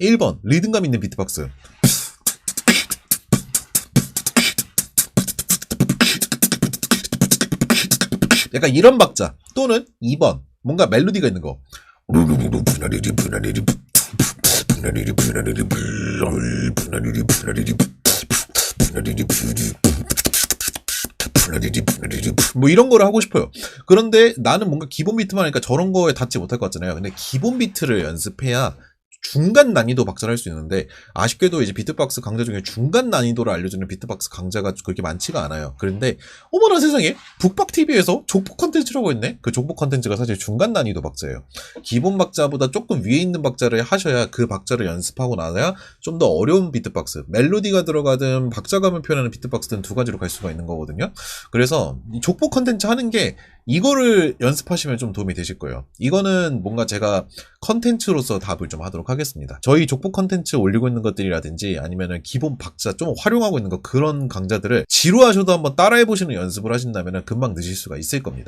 1번 리듬감 있는 비트박스 약간 이런 박자 또는 2번 뭔가 멜로디가 있는 거 뭐 이런 거를 하고 싶어요. 그런데 나는 뭔가 기본 비트만 하니까 저런 거에 닿지 못할 것 같잖아요. 근데 기본 비트를 연습해야 중간 난이도 박자를 할 수 있는데 아쉽게도 이제 비트박스 강좌 중에 중간 난이도를 알려주는 비트박스 강좌가 그렇게 많지가 않아요. 그런데 어머나 세상에 북박 TV에서 족보 컨텐츠라고 했네. 그 족보 컨텐츠가 사실 중간 난이도 박자예요. 기본 박자보다 조금 위에 있는 박자를 하셔야 그 박자를 연습하고 나서야 좀 더 어려운 비트박스, 멜로디가 들어가든 박자감을 표현하는 비트박스든 두 가지로 갈 수가 있는 거거든요. 그래서 이 족보 컨텐츠 하는 게 이거를 연습하시면 좀 도움이 되실 거예요. 이거는 뭔가 제가 컨텐츠로서 답을 좀 하도록 하겠습니다. 저희 족보 컨텐츠 올리고 있는 것들이라든지 아니면은 기본 박자 좀 활용하고 있는 거 그런 강좌들을 지루하셔도 한번 따라해 보시는 연습을 하신다면 금방 늦을 수가 있을 겁니다.